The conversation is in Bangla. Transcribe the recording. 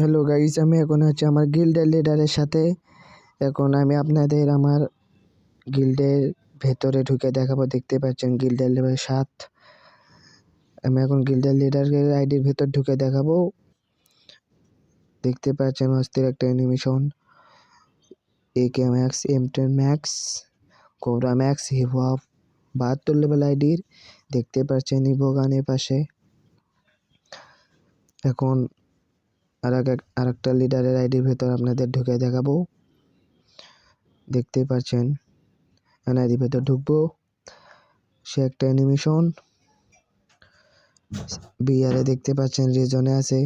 হ্যালো গাইস, আমি এখন আছি আমার গিল্ডের লিডারের সাথে। এখন আমি আপনাদের আমার গিল্ডের ভেতরে ঢুকে দেখাবো, দেখতে পাচ্ছেন গিল্ডের লেভেল সাত। আমি এখন গিল্ডের লিডারের আইডির ভেতর ঢুকে দেখাবো। দেখতে পাচ্ছেন অস্থির একটা animation A K max M ten max cobra max hip hop বাহাত্তর লেভেল আইডির দেখতে পাচ্ছেন ইভো গানের পাশে। এখন আর এক একটা লিডারের আইডির ভেতর আপনাদের ঢুকে দেখাবো। দেখতে পাচ্ছেন আইডির ভেতর ঢুকবো। সে একটা অ্যানিমেশন বিআরে দেখতে পাচ্ছেন রিজনে আছে।